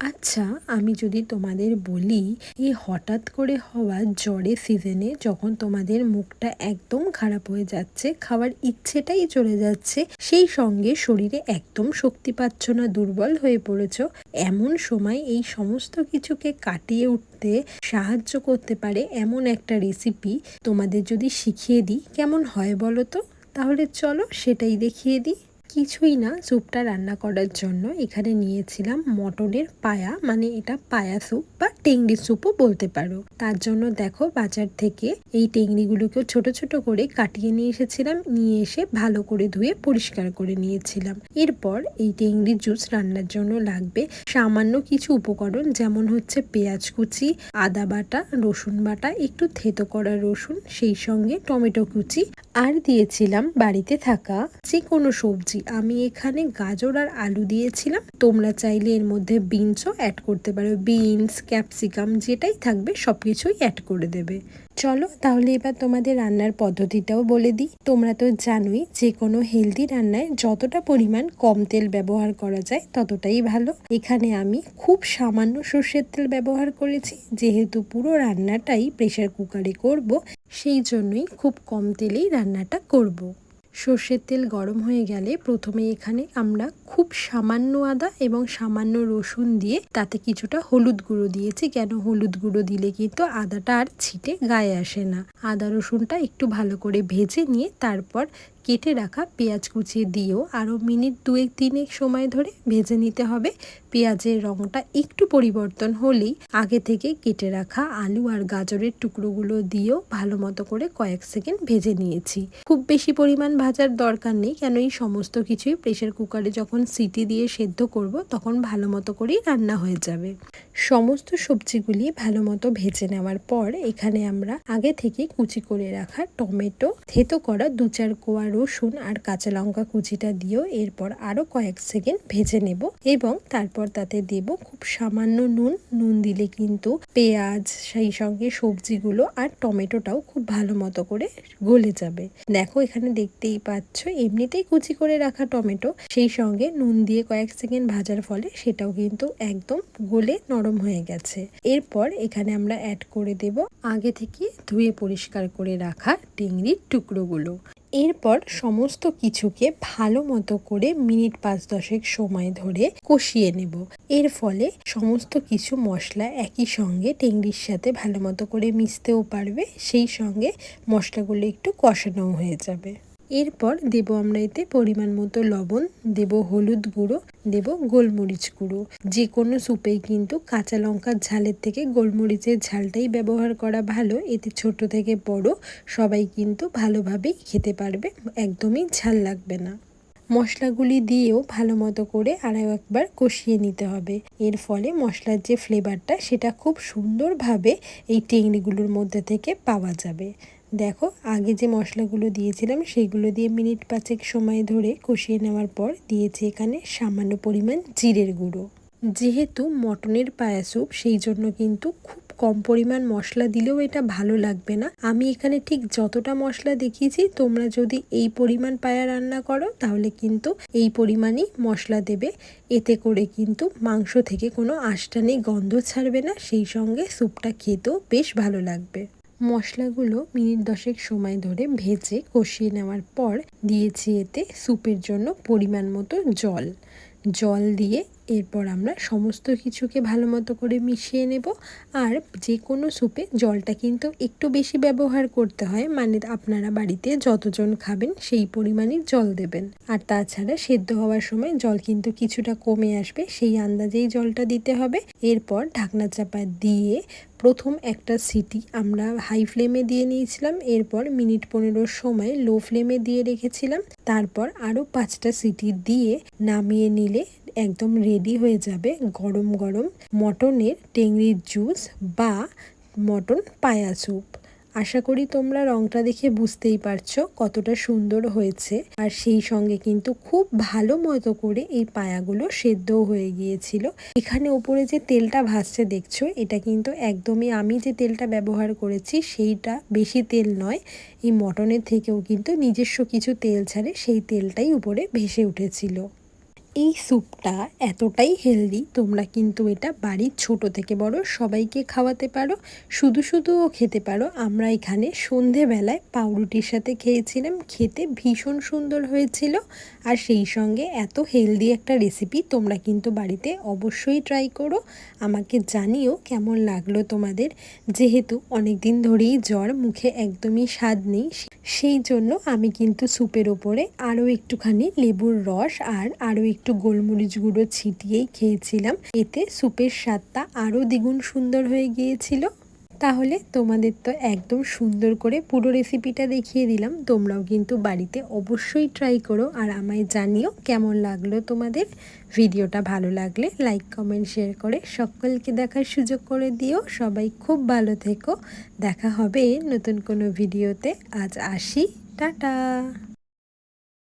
আচ্ছা আমি যদি তোমাদের বলি এই হঠাৎ করে হওয়া জ্বরের সিজনে যখন তোমাদের মুখটা একদম খারাপ হয়ে যাচ্ছে, খাওয়ার ইচ্ছেটাই চলে যাচ্ছে, সেই সঙ্গে শরীরে একদম শক্তি পাচ্ছ না, দুর্বল হয়ে পড়েছ, এমন সময় এই সমস্ত কিছুকে কাটিয়ে উঠতে সাহায্য করতে পারে এমন একটা রেসিপি তোমাদের যদি শিখিয়ে দিই, কেমন হয় বলো তো? তাহলে চলো সেটাই দেখিয়ে দিই। কিছুই না স্যুপটা রান্না করার জন্য এখানে নিয়েছিলাম মটনের পায়া মানে এটা পায়া স্যুপ বা টেংরি স্যুপও বলতে পারো। তার জন্য দেখো বাজার থেকে এই টেংরিগুলোকে ছোট ছোট করে কাটিয়ে নিয়ে এসেছিলাম, নিয়ে এসে ভালো করে ধুয়ে পরিষ্কার করে নিয়েছিলাম। এরপর এই টেংরি জুস রান্নার জন্য লাগবে সামান্য কিছু উপকরণ, যেমন হচ্ছে পেঁয়াজ কুচি, আদা বাটা, রসুন বাটা, একটু থেতো করা রসুন, সেই সঙ্গে টমেটো কুচি আর দিয়েছিলাম বাড়িতে থাকা যে কোনো সবজি। আমি এখানে গাজর আর আলু দিয়েছিলাম। তোমরা চাইলে এর মধ্যে বিনসও অ্যাড করতে পারো। বিনস, ক্যাপসিকাম যেটাই থাকবে সব কিছুই অ্যাড করে দেবে। চলো তাহলে এবার তোমাদের রান্নার পদ্ধতিটাও বলে দিই তোমরা তো জানোই যে কোনো হেলদি রান্নায় যতটা পরিমাণ কম তেল ব্যবহার করা যায় ততটাই ভালো এখানে আমি খুব সামান্য সর্ষের তেল ব্যবহার করেছি, যেহেতু পুরো রান্নাটাই প্রেশার কুকারে করব, সেই জন্যই খুব কম তেলেই রান্নাটা করব। সর্ষের তেল গরম হয়ে গেলে প্রথমে এখানে আমরা খুব সামান্য আদা এবং সামান্য রসুন দিয়ে তাতে কিছুটা হলুদ গুঁড়ো দিয়েছি। কেন হলুদ গুঁড়ো দিলে কিন্তু আদাটা আর ছিটে গায়ে আসে না। আদা রসুনটা একটু ভালো করে ভেজে নিয়ে তারপর কেটে রাখা পেঁয়াজ কুচিয়ে দিয়েও আরও মিনিট দুয়েক তিনেক সময় ধরে ভেজে নিতে হবে। পেঁয়াজের রঙটা একটু পরিবর্তন হলেই আগে থেকে কেটে রাখা আলু আর গাজরের টুকরোগুলো দিয়েও ভালো মতো করে কয়েক সেকেন্ড ভেজে নিয়েছি। খুব বেশি পরিমাণ ভাজার দরকার নেই, কেন এই সমস্ত কিছুই প্রেশার কুকারে যখন সিটি দিয়ে সেদ্ধ করব তখন ভালো মতো করেই রান্না হয়ে যাবে। সমস্ত সবজিগুলি ভালো মতো ভেজে নেওয়ার পর এখানে আমরা আগে থেকে কুচি করে রাখা টমেটো, থেতো করা দু চার কোয়া রসুন আর কাঁচা লঙ্কা কুচিটা দিয়েও এরপর আরও কয়েক সেকেন্ড ভেজে নেব এবং তারপর তাতে দেব খুব সামান্য নুন। নুন দিলে কিন্তু পেঁয়াজ, সেই সঙ্গে সবজিগুলো আর টমেটোটাও খুব ভালো মতো করে গলে যাবে। দেখো, এখানে দেখতেই পাচ্ছ, এমনিতেই কুচি করে রাখা টমেটো, সেই সঙ্গে নুন দিয়ে কয়েক সেকেন্ড ভাজার ফলে সেটাও কিন্তু একদম গলে নরম হয়ে গেছে। এরপর এখানে আমরা অ্যাড করে দেব আগে থেকে ধুয়ে পরিষ্কার করে রাখা টেংরির টুকরোগুলো। এরপর সমস্ত কিছুকে ভালো মতো করে মিনিট পাঁচ দশেক সময় ধরে কষিয়ে নেব। এর ফলে সমস্ত কিছু মশলা একই সঙ্গে টেংরির সাথে ভালো মতো করে মিশতেও পারবে, সেই সঙ্গে মশলাগুলো একটু কষানোও হয়ে যাবে। এরপর দেব আমরা এতে পরিমাণ মতো লবণ, দেব হলুদ গুঁড়ো দেব গোলমরিচ গুঁড়ো। যে কোনো স্যুপেই কিন্তু কাঁচা লঙ্কার ঝালের থেকে গোলমরিচের ঝালটাই ব্যবহার করা ভালো। এতে ছোট থেকে বড় সবাই কিন্তু ভালোভাবেই খেতে পারবে, একদমই ঝাল লাগবে না। মশলাগুলি দিয়েও ভালো মতো করে আরও একবার কষিয়ে নিতে হবে। এর ফলে মশলার যে ফ্লেভারটা সেটা খুব সুন্দরভাবে এই টেংরিগুলোর মধ্যে থেকে পাওয়া যাবে। দেখো, আগে যে মশলাগুলো দিয়েছিলাম সেইগুলো দিয়ে মিনিট পাঁচেক সময় ধরে কষিয়ে নেওয়ার পর দিয়েছি এখানে সামান্য পরিমাণ জিরের গুঁড়ো। যেহেতু মটনের পায়া স্যুপ সেই জন্য কিন্তু খুব কম পরিমাণ মশলা দিলেও এটা ভালো লাগবে না। আমি এখানে ঠিক যতটা মশলা দেখিয়েছি, তোমরা যদি এই পরিমাণ পায়া রান্না করো, তাহলে কিন্তু এই পরিমাণই মশলা দেবে। এতে করে কিন্তু মাংস থেকে কোনো আষ্টানি গন্ধ ছাড়বে না, সেই সঙ্গে স্যুপটা খেতেও বেশ ভালো লাগবে। মশলাগুলো মিনিট দশেক সময় ধরে ভেজে কষিয়ে নেওয়ার পর দিয়েছি এতে স্যুপের জন্য পরিমাণ মতো জল। জল দিয়ে এরপর আমরা সমস্ত কিছুকে ভালো মতো করে মিশিয়ে নেব। আর যে কোনো স্যুপে জলটা কিন্তু একটু বেশি ব্যবহার করতে হয় মানে আপনারা বাড়িতে যতজন খাবেন সেই পরিমাণই জল দেবেন। আর তাছাড়া সেদ্ধ হওয়ার সময় জল কিন্তু কিছুটা কমে আসবে, সেই আন্দাজেই জলটা দিতে হবে। এরপর ঢাকনা চাপা দিয়ে প্রথম একটা সিটি আমরা হাই ফ্লেমে দিয়ে নিয়েছিলাম, এরপর মিনিট পনেরোর সময় লো ফ্লেমে দিয়ে রেখেছিলাম। তারপর আরও পাঁচটা সিটি দিয়ে নামিয়ে নিলে একদম রেডি হয়ে যাবে গরম গরম মটনের টেংরির জুস বা মটন পায়া স্যুপ আশা করি তোমরা রংটা দেখে বুঝতেই পারছ কতটা সুন্দর হয়েছে। আর সেই সঙ্গে কিন্তু খুব ভালো মতো করে এই পায়াগুলো সেদ্ধও হয়ে গিয়েছিল। এখানে ওপরে যে তেলটা ভাসছে দেখছ, এটা কিন্তু একদমই আমি যে তেলটা ব্যবহার করেছি সেইটা বেশি তেল নয়, এই মটনের থেকেও কিন্তু নিজস্ব কিছু তেল ছাড়ে সেই তেলটাই উপরে ভেসে উঠেছিল। এই স্যুপটা এতটাই হেলদি, তোমরা কিন্তু এটা বাড়ির ছোট থেকে বড় সবাইকে খাওয়াতে পারো, শুধু শুধুও খেতে পারো। আমরা এখানে সন্ধেবেলায় পাউরুটির সাথে খেয়েছিলাম, খেতে ভীষণ সুন্দর হয়েছিল আর সেই সঙ্গে এত হেলদি একটা রেসিপি তোমরা কিন্তু বাড়িতে অবশ্যই ট্রাই করো। আমাকে জানিও কেমন লাগল তোমাদের, যেহেতু অনেক দিন ধরেই জ্বর, মুখে একদমই স্বাদ নেই, সেই জন্য আমি কিন্তু স্যুপের ওপরে আরও একটুখানি লেবুর রস আর আরও একটু গোলমরিচ গুঁড়ো ছিটিয়েই খেয়েছিলাম। এতে স্যুপের স্বাদটা আরও দ্বিগুণ সুন্দর হয়ে গিয়েছিল। তাহলে তোমাদের তো একদম সুন্দর করে পুরো রেসিপিটা দেখিয়ে দিলাম। তোমরাও কিন্তু বাড়িতে অবশ্যই ট্রাই করো আর আমায় জানিও কেমন লাগল তোমাদের। ভিডিওটা ভালো লাগলে লাইক, কমেন্ট, শেয়ার করে সকলকে দেখার সুযোগ করে দিও। সবাই খুব ভালো থেকো। দেখা হবে নতুন কোনো ভিডিওতে। আজ আসি। টাটা!